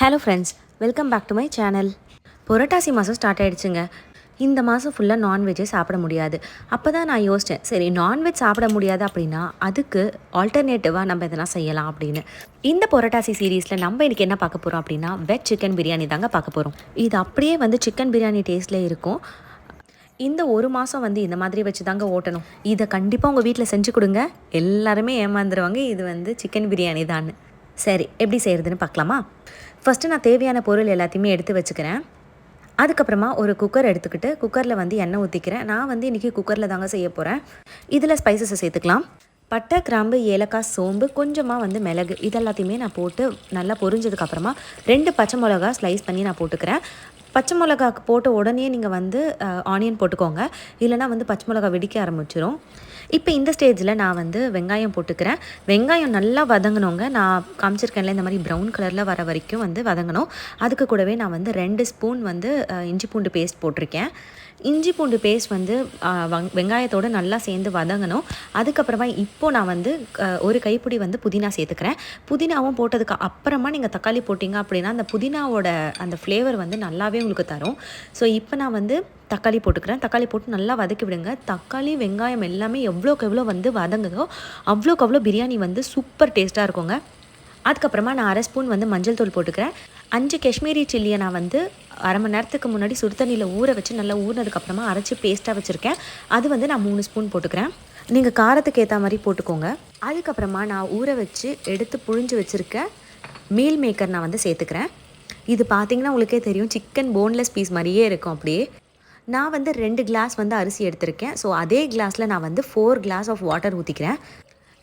Hello friends welcome back to my channel Purattasi மாதம் start ஆகிடுச்சுங்க இந்த மாதம் ஃபுல்லாக நான்வெஜ்ஜே சாப்பிட முடியாது. அப்போ தான் நான் யோசித்தேன் சரி நான்வெஜ் சாப்பிட முடியாது அப்படின்னா அதுக்கு ஆல்டர்னேட்டிவாக நம்ம எதனா செய்யலாம் அப்படின்னு. இந்த புரட்டாசி சீரீஸில் நம்ம இன்றைக்கி என்ன பார்க்க போகிறோம் அப்படின்னா வெஜ் சிக்கன் பிரியாணி தாங்க பார்க்க போகிறோம் இது அப்படியே வந்து சிக்கன் பிரியாணி டேஸ்ட்டில் இருக்கும். இந்த ஒரு மாதம் வந்து இந்த மாதிரி வச்சு தாங்க ஓட்டணும். இதை கண்டிப்பாக உங்கள் வீட்டில் செஞ்சு கொடுங்க. எல்லாருமே ஏமாந்துருவாங்க இது வந்து சிக்கன் பிரியாணி தான் சரி எப்படி செய்கிறதுன்னு பார்க்கலாமா? ஃபஸ்ட்டு நான் தேவையான பொருள் எல்லாத்தையுமே எடுத்து வச்சுக்கிறேன். அதுக்கப்புறமா ஒரு குக்கர் எடுத்துக்கிட்டு குக்கரில் வந்து எண்ணெய் ஊற்றிக்கிறேன் நான் வந்து இன்றைக்கி குக்கரில் தாங்க செய்ய போகிறேன் இதில் ஸ்பைசஸை சேர்த்துக்கலாம். பட்டை கிராம்பு ஏலக்காய் சோம்பு கொஞ்சமாக வந்து மிளகு இதெல்லாத்தையுமே நான் போட்டு நல்லா பொரிஞ்சதுக்கப்புறமா ரெண்டு பச்சை மிளகா ஸ்லைஸ் பண்ணி நான் போட்டுக்கிறேன். பச்சை மிளகா போட்ட உடனே நீங்கள் வந்து ஆனியன் போட்டுக்கோங்க. இல்லைனா வந்து பச்சை மிளகா வெடிக்க ஆரம்பிச்சிடும் இப்போ இந்த ஸ்டேஜில் நான் வந்து வெங்காயம் போட்டுக்கிறேன். வெங்காயம் நல்லா வதங்கணுங்க. நான் காமிச்சிருக்கேன்ல இந்த மாதிரி ப்ரௌன் கலரில் வர வரைக்கும் வந்து வதங்கணும். அதுக்கு கூடவே நான் வந்து ரெண்டு ஸ்பூன் வந்து இஞ்சி பூண்டு பேஸ்ட் போட்டிருக்கேன். இஞ்சி பூண்டு பேஸ்ட் வந்து வெங்காயத்தோடு வங்- நல்லா சேர்ந்து வதங்கணும். அதுக்கப்புறமா இப்போ நான் வந்து ஒரு கைப்பிடி வந்து புதினா சேர்த்துக்கிறேன். புதினாவும் போட்டதுக்கு அப்புறமா நீங்கள் தக்காளி போட்டிங்க அப்படின்னா அந்த புதினாவோட அந்த ஃப்ளேவர் வந்து நல்லாவே உங்களுக்கு தரும். ஸோ இப்போ நான் வந்து தக்காளி போட்டுக்கிறேன். தக்காளி போட்டு நல்லா வதக்கி விடுங்க. தக்காளி வெங்காயம் எல்லாமே எவ்வளோக்கு எவ்வளோ வந்து வதங்குதோ அவ்வளோக்கு அவ்வளோ பிரியாணி வந்து சூப்பர் டேஸ்ட்டாக இருக்குங்க. அதுக்கப்புறமா நான் அரை ஸ்பூன் வந்து மஞ்சள் தூள் போட்டுக்கிறேன். அஞ்சு காஷ்மீரி சில்லியை நான் வந்து அரை மணி நேரத்துக்கு முன்னாடி சுடுதண்ணியில் ஊற வச்சு நல்லா ஊறினதுக்கப்புறமா அரைச்சி பேஸ்ட்டாக வச்சுருக்கேன். அது வந்து நான் மூணு ஸ்பூன் போட்டுக்கிறேன். நீங்கள் காரத்துக்கு ஏற்ற மாதிரி போட்டுக்கோங்க. அதுக்கப்புறமா நான் ஊற வச்சு எடுத்து புழிஞ்சு வச்சுருக்க மீல் மேக்கர் நான் வந்து சேர்த்துக்கிறேன். இது பார்த்திங்கன்னா உங்களுக்கே தெரியும். சிக்கன் போன்லெஸ் பீஸ் மாதிரியே இருக்கும் அப்படியே. நான் வந்து ரெண்டு கிளாஸ் வந்து அரிசி எடுத்திருக்கேன். ஸோ அதே கிளாஸில் நான் வந்து ஃபோர் கிளாஸ் ஆஃப் வாட்டர் ஊற்றிக்கிறேன்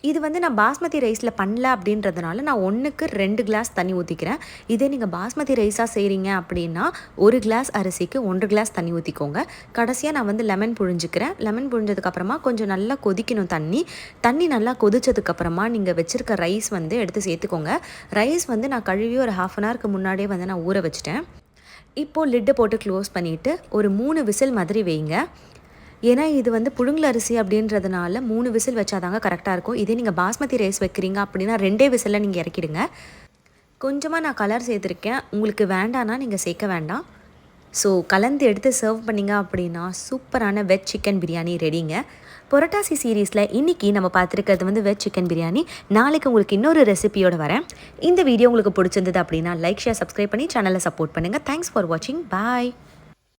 இது வந்து நான் பாஸ்மதி ரைஸில் பண்ணல அப்படின்றதுனால நான் ஒன்றுக்கு ரெண்டு கிளாஸ் தண்ணி ஊற்றிக்கிறேன் இதே நீங்கள் பாஸ்மதி ரைஸாக செய்கிறீங்க அப்படின்னா ஒரு கிளாஸ் அரிசிக்கு ஒன்று கிளாஸ் தண்ணி ஊற்றிக்கோங்க கடைசியாக நான் வந்து லெமன் புழிஞ்சிக்கிறேன். லெமன் புழிஞ்சதுக்கப்புறமா கொஞ்சம் நல்லா கொதிக்கணும் தண்ணி. தண்ணி நல்லா கொதிச்சதுக்கப்புறமா நீங்கள் வச்சுருக்க ரைஸ் வந்து எடுத்து சேர்த்துக்கோங்க. ரைஸ் வந்து நான் கழுவி ஒரு ஹாஃப் அன் ஹவருக்கு முன்னாடியே வந்து நான் ஊற வச்சுட்டேன். இப்போது லிட்டை போட்டு க்ளோஸ் பண்ணிவிட்டு ஒரு மூணு விசில் மாதிரி வைங்க. ஏன்னா இது வந்து புழுங்கல் அரிசி அப்படின்றதுனால மூணு விசில் வச்சாதாங்க கரெக்டாக இருக்கும். இதே நீங்கள் பாஸ்மதி ரைஸ் வைக்கிறீங்க அப்படின்னா ரெண்டே விசிலில் நீங்கள் இறக்கிடுங்க. கொஞ்சமாக நான் கலர் சேர்த்துருக்கேன். உங்களுக்கு வேண்டான்னா நீங்கள் சேர்க்க வேண்டாம். ஸோ கலந்து எடுத்து சர்வ் பண்ணீங்க அப்படின்னா சூப்பரான வெஜ் சிக்கன் பிரியாணி ரெடிங்க புரட்டாசி சீரீஸில் இன்றைக்கி நம்ம பார்த்துருக்கிறது வந்து வெஜ் சிக்கன் பிரியாணி. நாளைக்கு உங்களுக்கு இன்னொரு ரெசிபியோட வரேன். இந்த வீடியோ உங்களுக்கு பிடிச்சிருந்தது அப்படின்னா லைக் ஷேர் சப்ஸ்கிரைப் பண்ணி சேனலை சப்போர்ட் பண்ணுங்கள் தேங்க்ஸ் ஃபார் வாட்சிங் பாய்